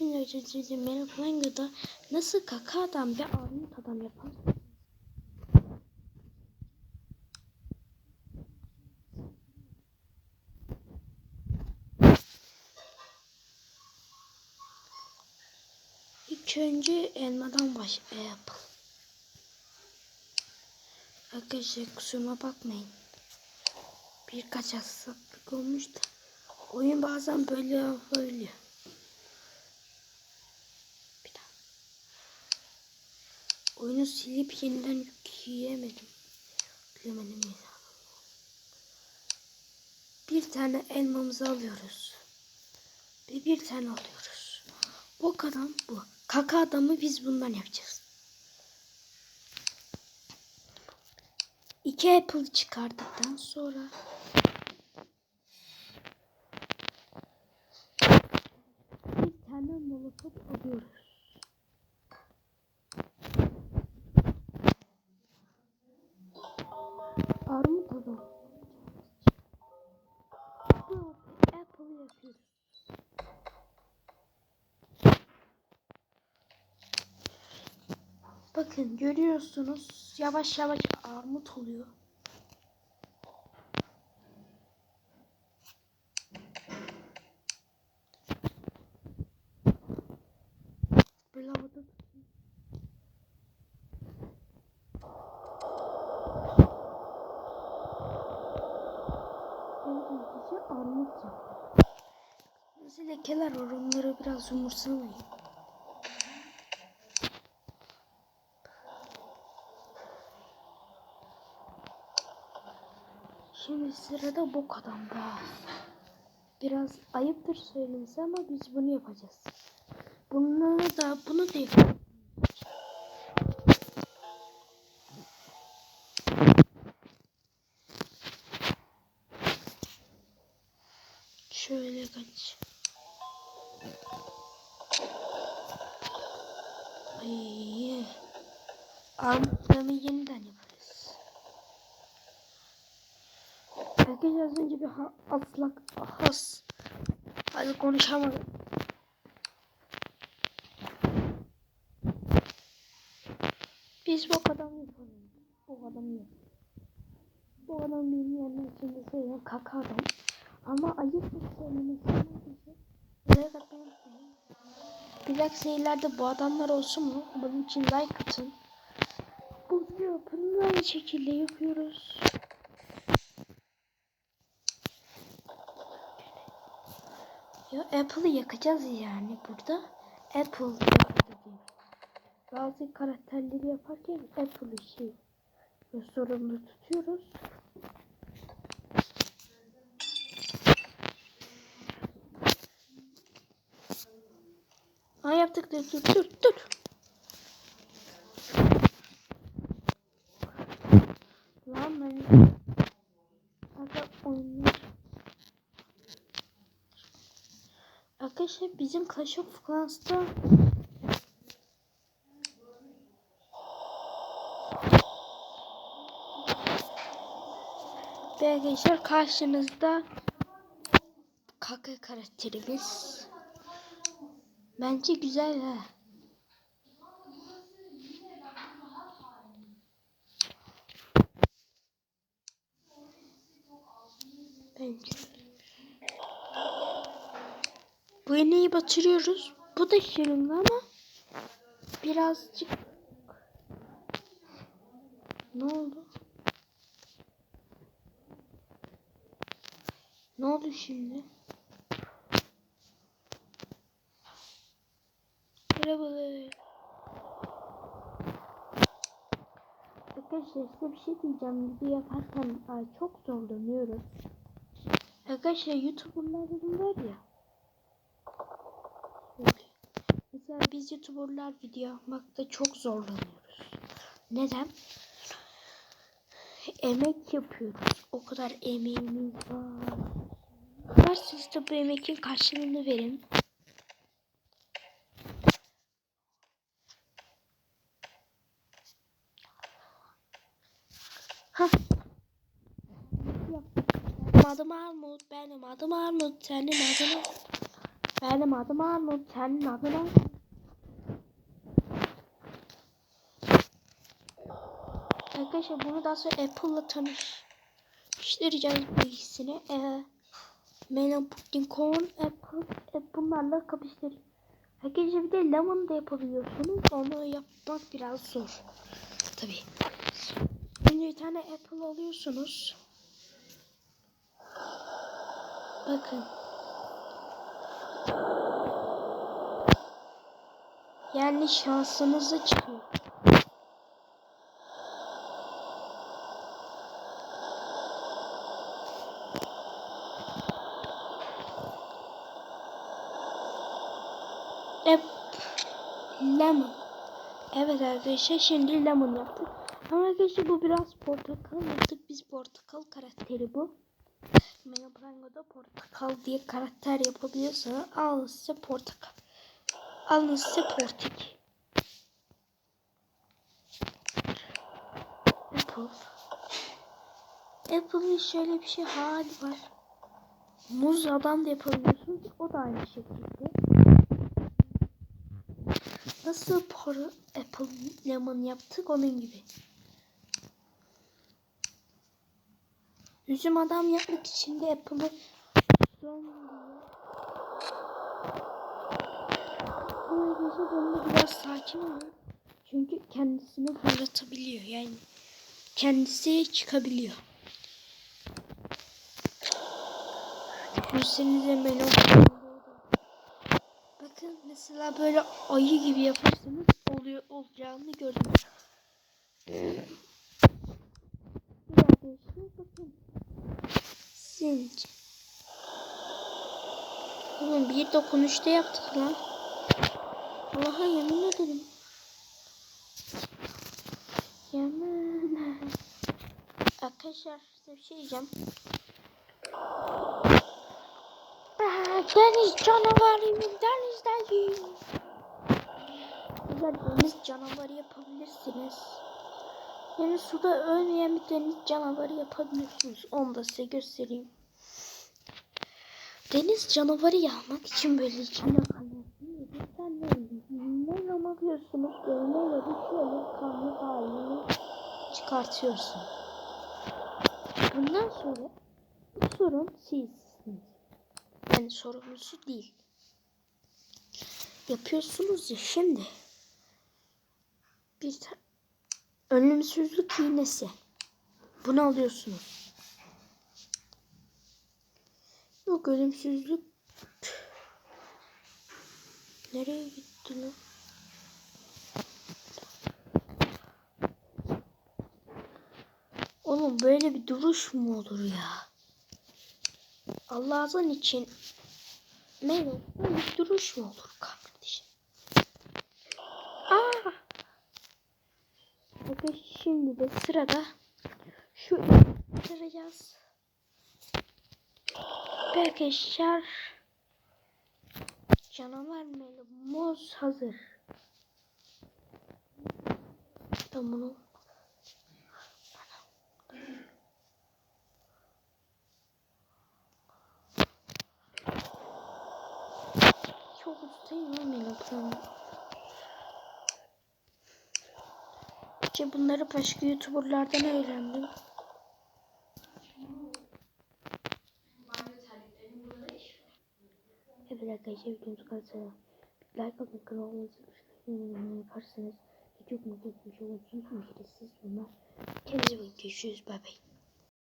Şimdi önce merhaba Bango'da nasıl kaka adam ve armut adam yapar? İlk önce elmadan baş e, yapalım. Arkadaşlar kusuruma bakmayın. Birkaç aksaklık olmuş da. Oyun bazen böyle yapabiliyor. Bir daha. Oyunu silip yeniden yükleyemedim. Yüklemedim ya. Bir tane elmamızı alıyoruz. Ve bir tane alıyoruz. O kadar bu. Kaka adamı biz bundan yapacağız. İki apple çıkardıktan sonra bir tane molotof alıyoruz. Bakın görüyorsunuz yavaş yavaş armut oluyor. Armut. Bazı lekeler var biraz umursamayın. Şimdi sırada bok adam var. Biraz ayıptır söylemesi ama biz bunu yapacağız. Bunu da bunu yapacağız. Şöyle kaç. Ay. Armutlarımı yeniden Arkadaşlar az önce bir ha aslak has. Hadi konuşamadım. Biz bu adam yapalım. Bu adam yok. Bu adam benim yerine içinde söylüyorum kaka adam. Ama ayıp bir söylemesi kadar unutmayın. Bir seyirlerde bu adamlar olsun mu? Bunun için like atın. Bu yapını aynı şekilde yapıyoruz. Ya Apple'ı yakacağız yani burada. Apple yakacağız. Bazı karakterleri yaparken Apple'ı şey sorumlu tutuyoruz. Ha yaptık dur dur dur dur. Lan ben Arkadaşlar bizim Clash of Clans'ta Ve arkadaşlar karşınızda Kaka karakterimiz. Bence güzel ha. Bence. Bu iğneyi batırıyoruz. Bu da şirin ama birazcık ne oldu? Ne oldu şimdi? Merhabalar. Arkadaşlar size bir şey diyeceğim. Video yaparken ay, çok zorlanıyoruz. Arkadaşlar YouTuber'ların var ya. Mesela biz YouTuber'lar video yapmakta çok zorlanıyoruz. Neden? Emek yapıyoruz. O kadar emeğimiz var. Varsa da bu emekin karşılığını verin. Hah. Adım Armut. Benim adım Armut. Senin adın Benim adım Arnold. Senin adın ne? Arkadaşlar bunu daha sonra Apple'la tanıştıracağız bu ikisini. Ee, Melon Apple e, bunlarla kapıştır. Arkadaşlar bir de lemon da yapabiliyorsunuz. Onu yapmak biraz zor. Tabii. Önce bir tane apple alıyorsunuz. Bakın. Yani şansınıza çıkıyor. Ep lemon. Evet arkadaşlar şimdi lemon yaptık. Ama arkadaşlar bu biraz portakal yaptık. Biz portakal karakteri bu. Mega Prango'da portakal diye karakter yapabiliyorsanız alın size portakal. Alın size portik. Apple. Apple'ın şöyle bir şey hali var. Muz adam da yapabiliyorsunuz. O da aynı şekilde. Nasıl por apple lemon yaptık onun gibi. Üzüm adam yapmak için de apple'ı. Bu arkadaşlar bunda biraz sakin olun. Çünkü kendisini fırlatabiliyor. Yani kendisi çıkabiliyor. Düşünsenize melon. Bakın mesela böyle ayı gibi yaparsanız oluyor olacağını gördüm. Arkadaşlar bakın. Oğlum bir dokunuşta yaptık lan. Allah'a yemin ederim. Yemin. Arkadaşlar size bir şey diyeceğim. Aa, Deniz canavarıyım denizdeyim. Güzel deniz canavarı yapabilirsiniz. Yani suda ölmeyen bir deniz canavarı yapabiliyorsunuz. Onu da size göstereyim. Deniz canavarı yapmak için böyle içinde kalıyorsunuz. Sen ne? Gölmeyle bir şöyle kanlı halini çıkartıyorsun. Bundan sonra bu sorun sizsiniz. Yani sorumlusu değil. Yapıyorsunuz ya şimdi. Bir tane önümsüzlük iğnesi. Bunu alıyorsunuz. Yok ölümsüzlük. Nereye gitti lan? Oğlum böyle bir duruş mu olur ya? Allah'ın için böyle bir duruş mu olur kardeşim? Aa! Bakın şimdi de sırada şu sırayacağız. Arkadaşlar canavar Melo muz hazır. Ben bunu çok ustayım lan Melop'tan. İşte bunları başka youtuberlardan öğrendim. Evet arkadaşlar videomuz kalırsa like atın kanalımızı yaparsanız çok mutlu olmuş olursunuz. Ücretsiz bunlar. Kendinize bakın. Görüşürüz. Bay bay.